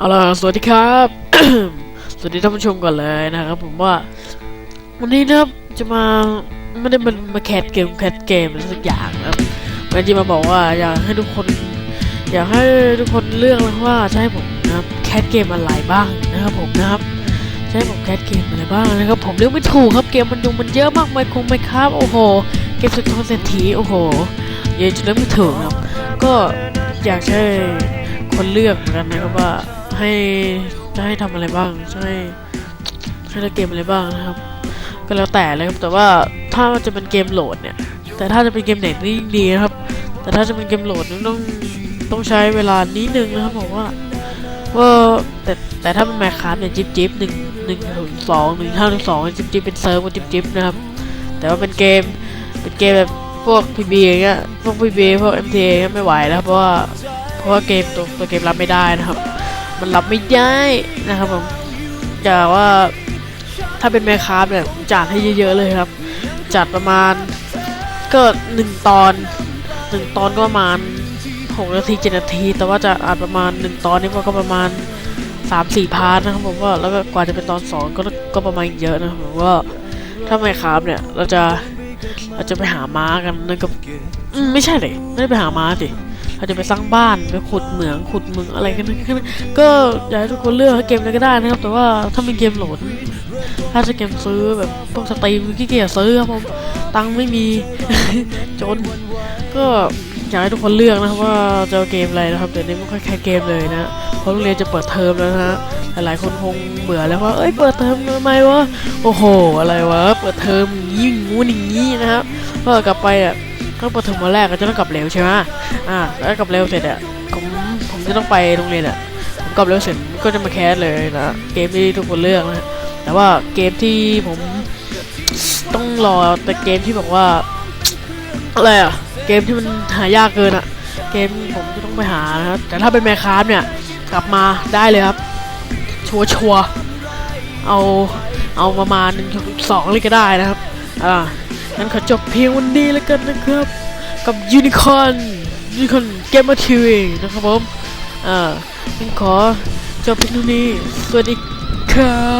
เอาล่ะสวัสดีครับ สวัสดีท่านผู้ชมก่อนเลยนะครับ ผมว่า วันนี้นะครับจะมาไม่ได้มามาแคสเกมแคสเกมสักอย่างนะครับมันจะมาบอกว่าอยากให้ทุกคน อยากให้ทุกคนเลือกนะว่าจะให้ผมนะครับแคสเกมอะไรบ้างนะครับ ผมนะครับจะให้ผมแคสเกมอะไรบ้างนะครับ ผมเลือกไม่ถูกครับเกมมันยงมันเยอะมากไม่คงไม่ครับโอ้โห เกมสุดทองเศรษฐีโอ้โหเยอะจนเลือกไม่ถูกครับ ก็อยากให้คนเลือกเหมือนกันนะครับว่า ให้จะให้ทำอะไรบ้างจะให้ให้เล่นเกมอะไรบ้างนะครับ ก็แล้วแต่เลยครับแต่ว่าถ้ามันจะเป็นเกมโหลดเนี่ย แต่ถ้าจะเป็นเกมไหนนี่ยิ่งดีนะครับ แต่ถ้าจะเป็นเกมโหลดนี่ต้องต้องใช้เวลานิดนึงนะครับผมว่าว่าแต่แต่ถ้าเป็นแมคคาร์เนี่ยจิ๊บจิ๊บหนึ่งหนึ่งถึงสองหนึ่งห้าถึงสองจิ๊บจิ๊บเป็นเซิร์ฟกับจิ๊บจิ๊บนะครับ แต่ว่าเป็นเกมเป็นเกมแบบพวก PB อย่างเงี้ยพวก PB พวก MTA เงี้ยไม่ไหวแล้วเพราะว่าเพราะว่าเกมตัวตัวเกมรับไม่ได้นะครับ มันรับไม่ได้นะครับผมอย่าว่าถ้าเป็นแมคคาร์เนี่ยจัดให้เยอะๆเลยครับ จัดประมาณก็หนึ่งตอนหนึ่งตอนก็ประมาณหกนาทีเจ็ดนาที แต่ว่าจะอาจประมาณหนึ่งตอนนี่มันก็ประมาณสามสี่พาร์ทนะครับผมว่าแล้วก็กว่าจะเป็นตอนสองก็ก็ประมาณเยอะนะผมว่าถ้าไม่คราฟเนี่ยเราจะเราจะไปหาม้ากันนั่นก็อืมไม่ใช่เลยไม่ได้ไปหาม้าสิ เราจะไปสร้างบ้านไปขุดเหมืองขุดเมึงอะไรกันนั่นก็อยากให้ทุกคนเลือกให้เกมอะไรก็ได้นะครับ แต่ว่าถ้าเป็นเกมโหลด ถ้าจะเกมซื้อแบบพวกสตรีมขี้เกียจซื้อครับผมตังไม่มีจน ก็อยากให้ทุกคนเลือกนะครับว่าจะเกมอะไรนะครับเดี๋ยวนี้ไม่ค่อยแค่เกมเลยนะเพราะโรงเรียนจะเปิดเทอมแล้วนะฮะหลายๆคนคงเบื่อแล้วว่าเอ้ยเปิดเทอมทำไมวะโอ้โห อะไรวะเปิดเทอมยิ่งงูนอย่างงี้นะครับก็กลับไปอะ ก็ปิดเทอมวันแรกก็จะต้องกลับเร็วใช่ไหมอ่าแล้วกลับเร็วเสร็จอะผมผมจะต้องไปโรงเรียนอะผมกลับเร็วเสร็จก็จะมาแคสเลยนะเกมที่ทุกคนเลือกนะแต่ว่าเกมที่ผมต้องรอแต่เกมที่บอกว่าอะไรอะเกมที่มันหายากเกินอะ เกมผมจะต้องไปหานะครับ แต่ถ้าเป็นแมคคาร์เนี่ย กลับมาได้เลยครับ ชัวชัวร์เอาเอาประมาณหนึ่งสองเลยก็ได้นะครับ อ่า งั้นขอจบเพียงวันนี้แล้วกันนะครับ กับยูนิคอนยูนิคอนเกมมาทีวีนะครับผม อ่างั้นขอจบเพียงเท่านี้ สวัสดีครับ